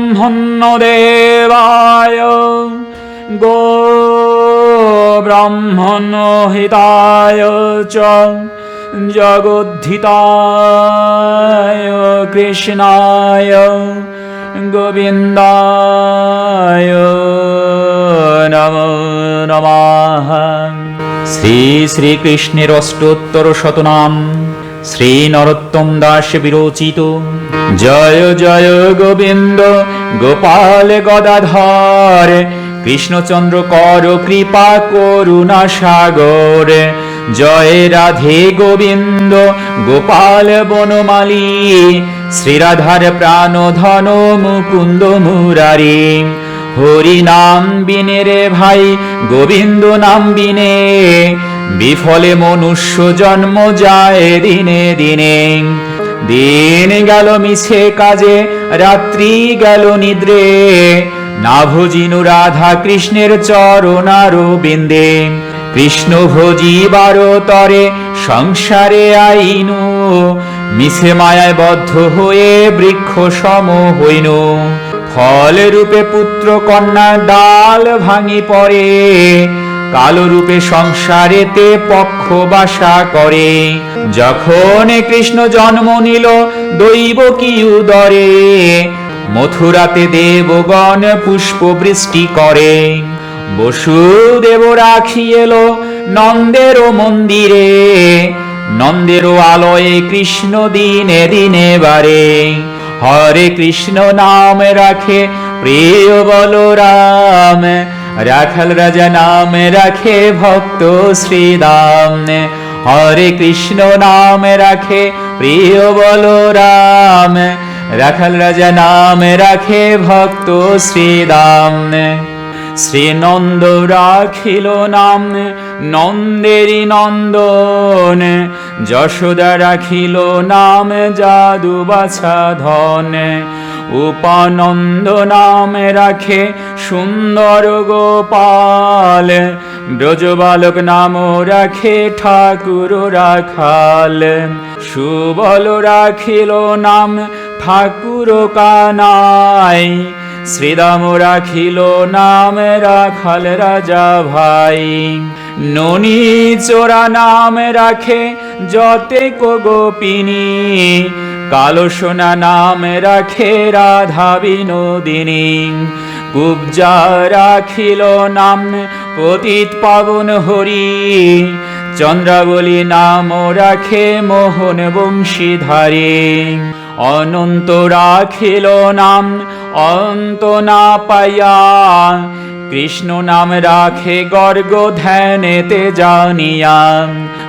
ব্রহ্মণ্যদেবায়। গো ব্রাহ্মণ হিতায় চ জগদ্ধিতায় কৃষ্ণায় গোবিন্দায় নমো নমঃ। শ্রী শ্রীকৃষ্ণের অষ্টোত্তর শতনাম। শ্রী নরোত্তম দাস বিরচিত। জয় জয় গোবিন্দ, গোপাল গদাধর, কৃষ্ণচন্দ্র কর কৃপা করুণা সাগর। জয় রাধে গোবিন্দ, গোপাল বনমালী, শ্রীরাধার প্রাণ ধন মুকুন্দ মুরারি। হরি নাম বিনে রে ভাই, গোবিন্দ নাম বিনে বিফলে মনুষ্য জন্ম যায় দিনে দিনে। দিন গেল মিছে কাজে, রাত্রি গেল নিদ্রে। না ভজিনু রাধা কৃষ্ণের চরণারো বিন্দে। কৃষ্ণ ভজিবার তরে, সংসারে আইনু। মিছে মায়ায় বদ্ধ হয়ে বৃক্ষ সম হইনু। ফল রূপে পুত্র কন্যা ডাল ভাঙি পড়ে। কালো রূপে সংসারেতে পক্ষ বাসা করে। যখন কৃষ্ণ জন্ম নিল, দৈব কি উদরে মথুরাতে দেবগণ পুষ্প বৃষ্টি করে। বসুদেব রাখি এলো নন্দের মন্দিরে। নন্দের আলয়ে কৃষ্ণ দিনে দিনে বারে। হরে কৃষ্ণ নাম রাখে প্রিয় বলরাম। রাখাল রাজা নাম রাখে ভক্ত শ্রীরাম। হরে কৃষ্ণ নাম রাখে প্রিয় বলরাম। রাখাল রাজা নাম রাখে ভক্ত শ্রীরাম। শ্রীনন্দ রাখিল নাম নন্দেরি নন্দন। যশোদা রাখিল নাম জাদু বাছা ধন। উপানন্দ নাম রাখে সুন্দর গোপাল, ব্রজবালক নাম রাখে ঠাকুর রাখাল। সুবল রাখিল নাম ঠাকুর কানাই শ্রীরাম রাখিল নাম রাখাল রাজা ভাই। ননি চোরা নাম রাখে যতে গোপিনী, কালো সোনা নাম রাখে রাধা বিনোদিনী। কুবজা রাখিল নাম, পতিত পাবন হরি। চন্দ্রাবলী নাম রাখে মোহন বংশীধারী। অনন্ত রাখিল নাম, অন্ত না পাইয়া কৃষ্ণ নাম রাখে গর্গ ধ্যানেতে জানিয়া।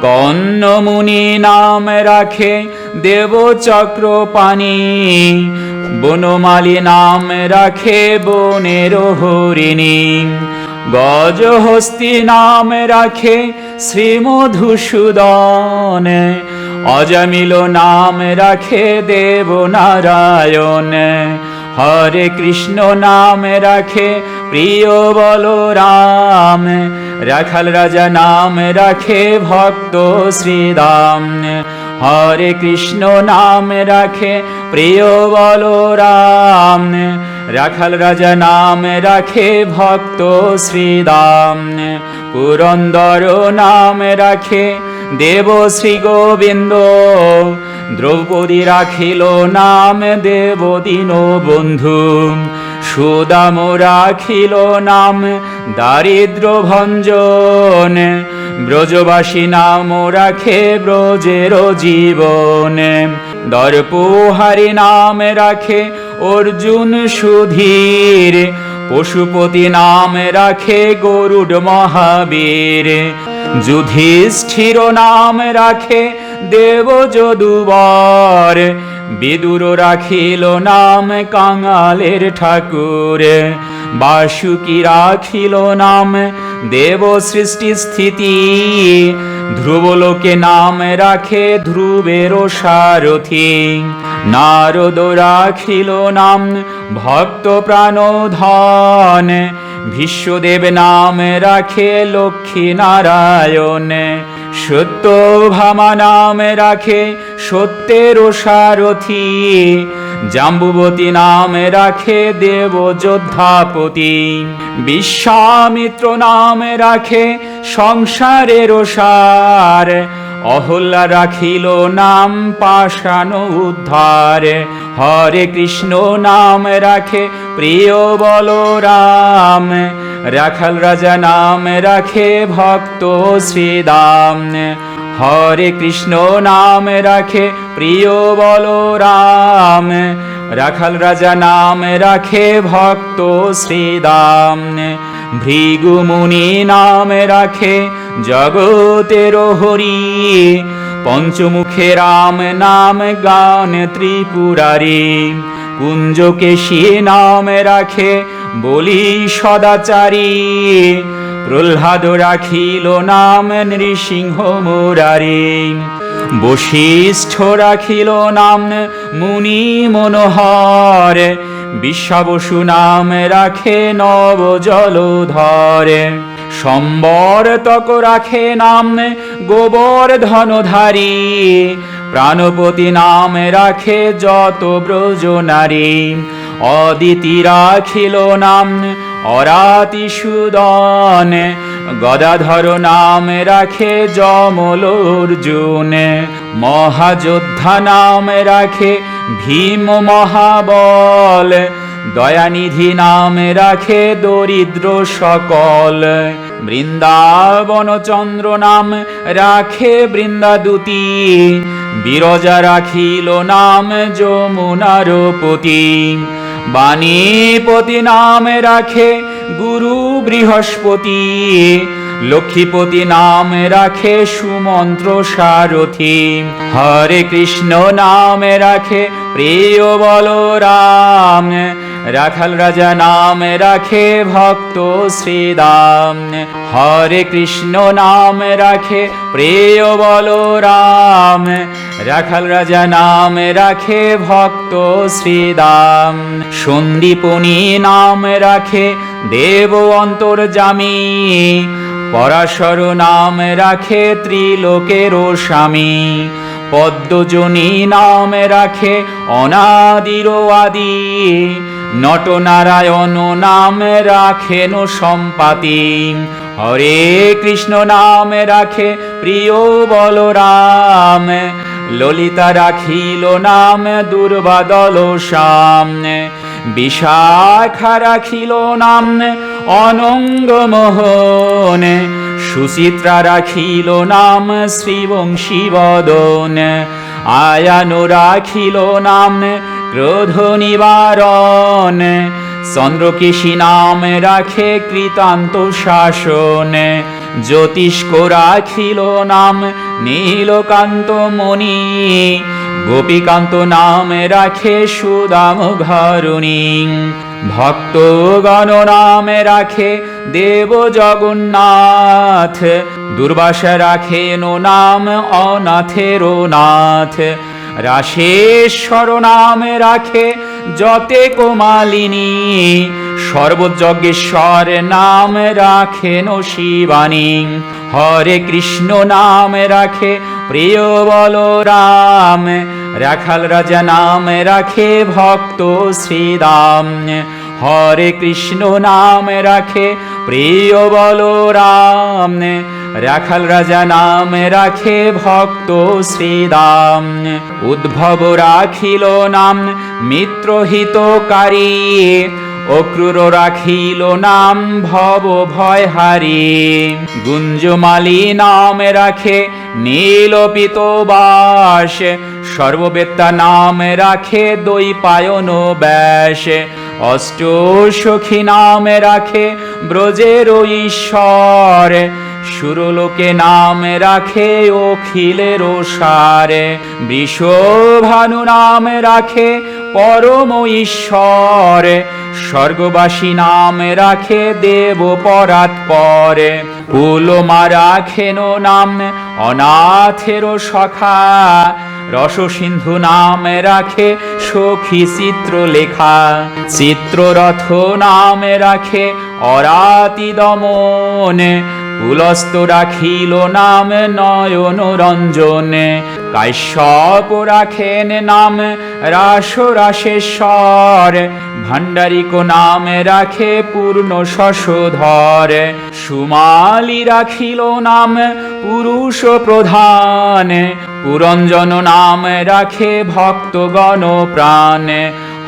কন্ন মুনি নাম রাখে দেব চক্র পানি বনমালী নাম রাখে বনের হরিণী। গজহস্তি নাম রাখে শ্রীমধুসূদন। অজামিল নাম রাখে দেব নারায়ণ হরে কৃষ্ণ নাম রাখে প্রিয় বলরাম, রাখাল রাজা নাম রাখে ভক্ত শ্রীরাম হরে কৃষ্ণ নাম রাখে প্রিয় বলরাম, রাখাল রাজা নাম রাখে ভক্ত শ্রীরাম পুরন্দর নাম রাখে দেব শ্রী গোবিন্দ, দ্রৌপদী রাখিল নাম দেব দীন বন্ধু সুদাম রাখিল নাম দারিদ্র ভঞ্জন ব্রজবাসী নাম রাখে ব্রজের জীবন। দর্পহারি নাম রাখে অর্জুন সুধীর, পশুপতি নাম রাখে গরুড মহাবীর। যুধিষ্ঠির নাম রাখে দেব যদুবর বিদুর রাখিল নাম কাঙালের ঠাকুর। বাসুকি রাখিল নাম দেব সৃষ্টি স্থিতি। ধ্রুবলোকে নাম রাখে ধ্রুবের সারথি। নারদ রাখিল নাম ভক্ত প্রাণ ধন বিশ্বদেব নাম রাখে লক্ষ্মী নারায়ণ। সত্য ভামা নাম রাখে সত্যের সারথি। জাম্বুবতী নাম রাখে দেব যোদ্ধাপতি। বিশ্বামিত্র নাম রাখে সংসারের সার। অহল্লা রাখিল নাম পাষাণ উদ্ধার। হরে কৃষ্ণ নাম রাখে প্রিয় বলরাম। রাখাল রাজা নাম রাখে ভক্ত শ্রীদাম। হরে কৃষ্ণ নাম রাখে, প্রিয় বলরাম রাখাল রাজা নাম রাখে ভক্ত শ্রীদাম। ভৃগু মুনি নাম রাখে জগতের হরি। পঞ্চমুখে রাম নাম গান ত্রিপুরারি। কুঞ্জকেশী নাম রাখে বলি সদাচারী। প্রহ্লাদ রাখিল নাম নৃসিংহ মুরারি। বশিষ্ঠ রাখিল নাম মুনি মনোহর। বিশ্বাবসু নাম রাখে নব জলধর। সম্বর তক রাখে নাম গোবর ধনধারী। প্রাণপতি নাম রাখে যত ব্রজ নারী অদিতি রাখিল নাম অরাতি সুদন গদাধর নাম রাখে যমল অর্জুন মহাযোদ্ধা নাম রাখে ভীম মহাবল, দয়ানিধি নাম রাখে দরিদ্র সকল, বৃন্দাবন চন্দ্র নাম রাখে বৃন্দাদুতি, বিরজা রাখিল নাম যমুনার পতি বাণীপতি নাম রাখে গুরু বৃহস্পতি, লক্ষ্মীপতি নাম রাখে সুমন্ত্র সারথি, হরে কৃষ্ণ নাম রাখে প্রিয় বলরাম, রাখাল রাজা নাম রাখে ভক্ত শ্রীদাম, হরে কৃষ্ণ নাম রাখে প্রিয় বলরাম রাখাল রাজা নাম রাখে ভক্ত শ্রীদাম। সন্দীপনী নাম রাখে দেব অন্তর্জামী পরাশর নাম রাখে ত্রিলোকের স্বামী। পদ্মজনী নাম রাখে অনাদির আদি। নটনারায়ণ নাম রাখেন সম্পাতি। হরে কৃষ্ণ নাম রাখে প্রিয় বলরাম। ললিতা রাখিল নাম, দুর্বাদল শ্যাম বিশাখা রাখিল নাম, অনঙ্গ মোহন। সুচিত্রা রাখিল নাম, শ্রীবংশী বদন। আয়ানো রাখিল নাম, ক্রোধ নিবারণ। চন্দ্রকেশী নাম রাখে কৃতান্ত শাসন। জ্যোতিষ্ক রাখিল নাম, নীলকান্ত মণি। গোপীকান্ত নাম রাখে সুদাম ঘরুণী। ভক্তগণ নাম রাখে দেব জগন্নাথ। দুর্বাসা রাখেন নাম অনাথের নাথ। রাশেশ্বর নাম রাখে যতে কোমালিনী, সর্বযজ্ঞেশ্বর নাম রাখেন শিবানী। হরে কৃষ্ণ নাম রাখে প্রিয় বলরাম, রাখাল রাজা নাম রাখে ভক্ত শ্রীরাম হরে কৃষ্ণ নাম রাখে প্রিয় বলরাম রাখাল রাজা নাম রাখে ভক্ত শ্রীদাম। উদ্ভব রাখিল নাম মিত্রহিতকারী। অক্রুর রাখিল নাম ভব ভয় হারি গুঞ্জমালি নাম রাখে নীলপিত বাস। সর্ববেত্তা নাম রাখে দই পায়ন ব্যাস। অষ্ট সখী নাম রাখে ব্রজের ঈশ্বর। সুরলোকে নাম রাখে অখিলের সারে বৃষভানু নাম রাখে পরম ঈশ্বর, স্বর্গবাসী নাম রাখে দেব পরাত পরে। কুলমা রাখেন নাম অনাথের সখা রস সিন্ধু নাম রাখে সখী চিত্র লেখা চিত্ররথ নাম রাখে অরাতি দমন পুলস্ত রাখিল নাম নয়ন রঞ্জনে, কাশ্যপ রাখেন নাম রাস রাসেশ্বর, ভাণ্ডারিক নাম রাখে পূর্ণ শশধর, সুমালি রাখিল নাম পুরুষ প্রধান, পুরঞ্জন নাম রাখে ভক্তগণ প্রাণ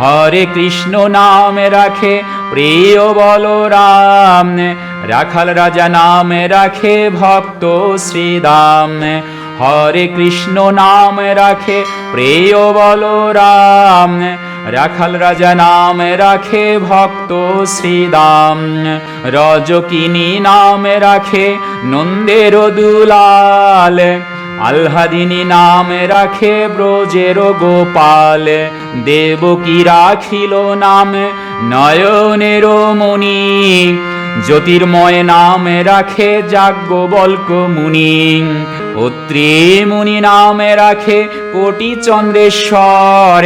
হরে কৃষ্ণ নাম রাখে, প্রিয় বলরাম। রাখাল রাজা নাম রাখে, ভক্ত শ্রীদাম। হরে কৃষ্ণ নাম রাখে, প্রিয় বলরাম। রাখাল রাজা নাম রাখে, ভক্ত শ্রীদাম। রজকিনী নাম রাখে, নন্দের দুলাল। আল্হাদিনী নাম রাখে ব্রজের গোপাল দেবকী রাখিল নাম নয়নের মণি। জ্যোতির্ময় নাম রাখে যাজ্ঞবল্ক মুনি। অত্রি মুনি নাম রাখে কোটি চন্দ্রেশ্বর।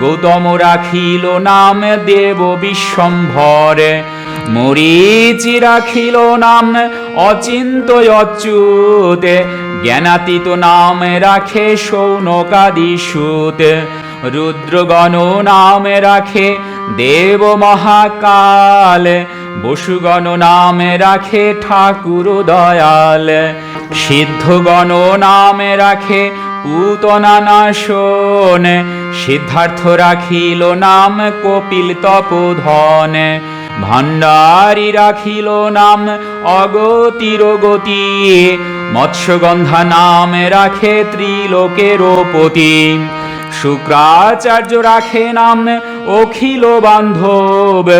গৌতম রাখিল নাম দেব বিশ্বম্ভর। মরিচি রাখিল নাম অচিন্ত অচ্যুত। জ্ঞানাতীত নাম রাখে সৌনকাদি সুত। রুদ্রগণ নাম রাখে দেব মহাকাল। বসুগণ নাম রাখে ঠাকুর দয়াল। সিদ্ধগণ নাম রাখে সিদ্ধার্থ রাখিল নাম কপিল তপোধন। ভাণ্ডারি রাখিল নাম অগতির গতি। মৎস্যগন্ধা নাম রাখে ত্রিলোকের পতি শুক্রাচার্য রাখে নাম অখিল বান্ধব।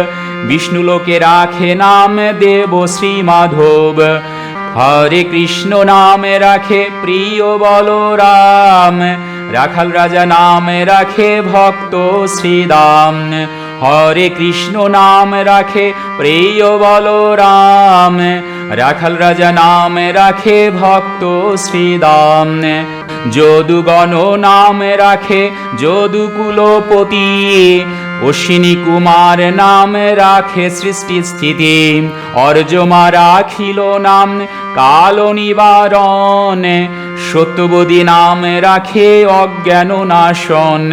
বিষ্ণুলোকে রাখে নাম দেব শ্রী মাধব। হরে কৃষ্ণ নামে রাখে প্রিয় বলরাম। রাখাল রাজা নামে রাখে ভক্ত শ্রীদাম। হরে কৃষ্ণ নাম রাখে, প্রিয় বলরাম। রাখাল রাজা নামে রাখে, ভক্ত শ্রীদাম। যদুগণ নাম রাখে, যদুকুলপতি। অশ্বিনী কুমার নাম রাখে, সৃষ্টি স্থিতি। অর্জমা রাখিল নাম, কাল নিবারণ। সত্যবদী নাম রাখে, অজ্ঞান নাশন।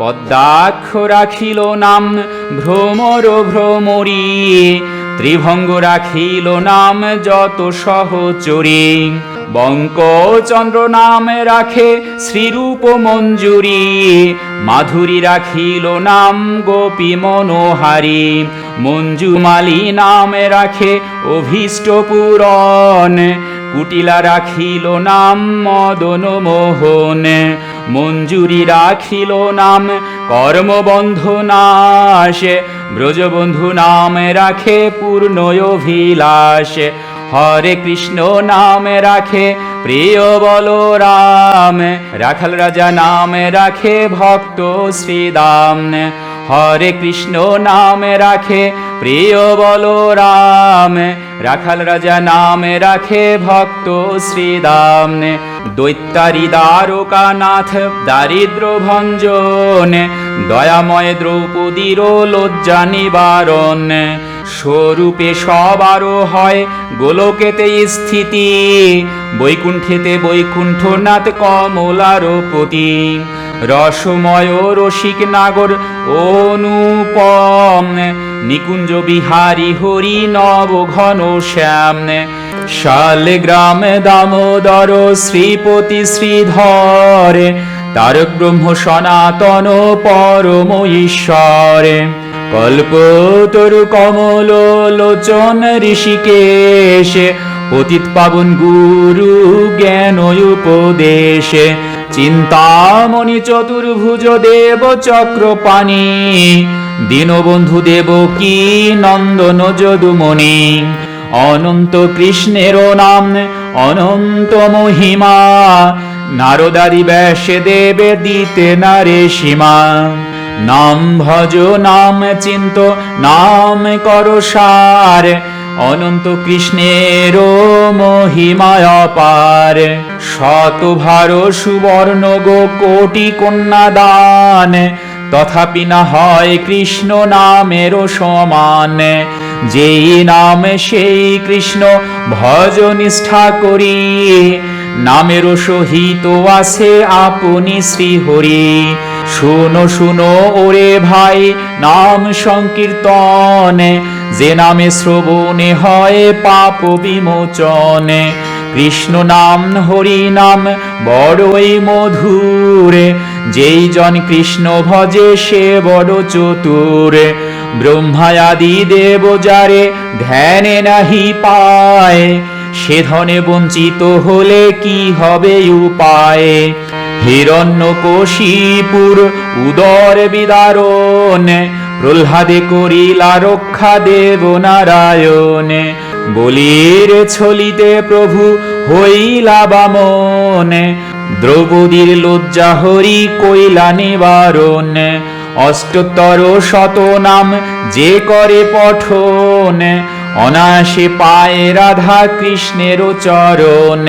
পদ্মাক্ষ রাখিল নাম, ভ্রমর ভ্রমরী। ত্রিভঙ্গ রাখিল নাম, যত সহচরী। বঙ্কচন্দ্র নাম রাখে শ্রীরূপ মঞ্জুরি। মাধুরী রাখিল নাম, গোপী মনোহারী। মঞ্জুমালী নাম রাখে অভীষ্ট পূরণ কুটিলা রাখিল নাম, মদন মোহন। মঞ্জুরি রাখিল নাম, কর্মবন্ধ নাশ, ব্রজবন্ধু নাম রাখে পূর্ণ অভিলাষ। হরে কৃষ্ণ নাম রাখে প্রিয় বলরাম, রাখাল রাজা নাম রাখে ভক্ত শ্রীদাম। হরে কৃষ্ণ নাম রাখে প্রিয় বলরাম রাখাল রাজা নাম রাখে ভক্ত শ্রীদাম। দৈত্যারি দ্বারকানাথ দারিদ্র ভঞ্জন, দয়াময় দ্রৌপদীর লজ্জা নিবারণ। স্বরূপে সবারও হয়, গোলকেতে স্থিতি। বৈকুণ্ঠেতে বৈকুণ্ঠনাথ কমলার পতি রসময় রসিক নাগর অনুপম, নিকুঞ্জ বিহারী হরি নব ঘন শ্যাম। শালে গ্রামে দামোদর শ্রীপতি শ্রীধর, তারক ব্রহ্ম সনাতন পরম ঈশ্বরে কল্পতরু কমল লোচন ঋষিকেশ, পতিত পাবন গুরু জ্ঞান উপদেশ, চিন্তামণি চতুর্ভুজ দেব চক্রপাণি, দীনবন্ধু দেব কি নন্দন যদুমণি, অনন্ত কৃষ্ণের নাম, অনন্ত মহিমা নারদারি ব্যাসে দেবে দিতে নারে সীমা। নাম ভজ, নাম চিন্ত, নাম কর সার। অনন্ত কৃষ্ণের মহিমায় পার শত ভার সুবর্ণ গো কোটি কন্যা দান। তথাপি না হয় কৃষ্ণ নামের সমান। যেই নাম সেই কৃষ্ণ ভজ নিষ্ঠা করি। নামের সহিত আছে আপনি শ্রীহরি। শুনো শুনো ওরে ভাই, নাম সংকীর্তন। যে নামে শ্রবণে হয় পাপ বিমোচন। কৃষ্ণ নাম, হরি নাম, বড়ই মধুর। যেই জন কৃষ্ণ ভজে সে বড় চতুর। ব্রহ্মায়াদি দেব যারে ধ্যানে নাহি পায়। সে ধনে বঞ্চিত হলে কি হবে উপায়? হিরণ্যকশিপুর উদর বিদারণ, প্রহ্লাদে করিলা রক্ষা দেব নারায়ণ, বলির ছলিতে প্রভু হইলা বামন, দ্রৌপদীর লজ্জা হরি কইলা নিবারণ, অষ্টোত্তর শত নাম যে করে পঠন, অনায়াসে পায় রাধা কৃষ্ণের চরণ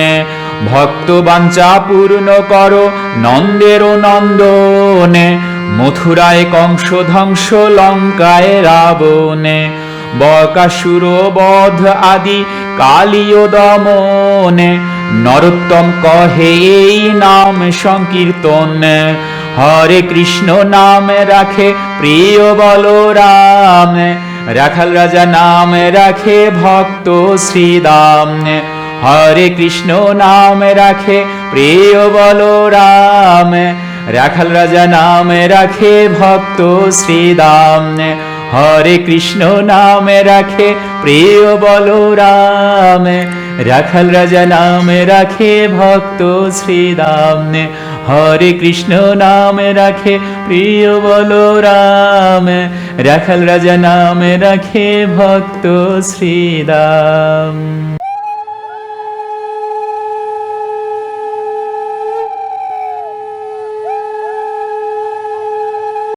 ভক্ত বাঞ্চা পূর্ণ কর নন্দের নন্দন, মথুরায় কংস ধ্বংস লঙ্কায় রাবণে, বকাসুর বধ আদি কালীয় দমনে, নরোত্তম কহে এই নাম সংকীর্তন, হরে কৃষ্ণ নাম রাখে প্রিয় বলরাম, রাখাল রাজা নাম রাখে ভক্ত শ্রীদাম। হরে কৃষ্ণ নাম রাখে, প্রিয় বলরাম। রাখাল রাজা নাম রাখে, ভক্ত শ্রীদাম। হরে কৃষ্ণ নাম রাখে, প্রিয় বলরাম। রাখাল রাজা নাম রাখে, ভক্ত শ্রীদাম। হরে কৃষ্ণ নাম রাখে, প্রিয় বলরাম। রাখাল রাজা নাম রাখে, ভক্ত শ্রীদাম।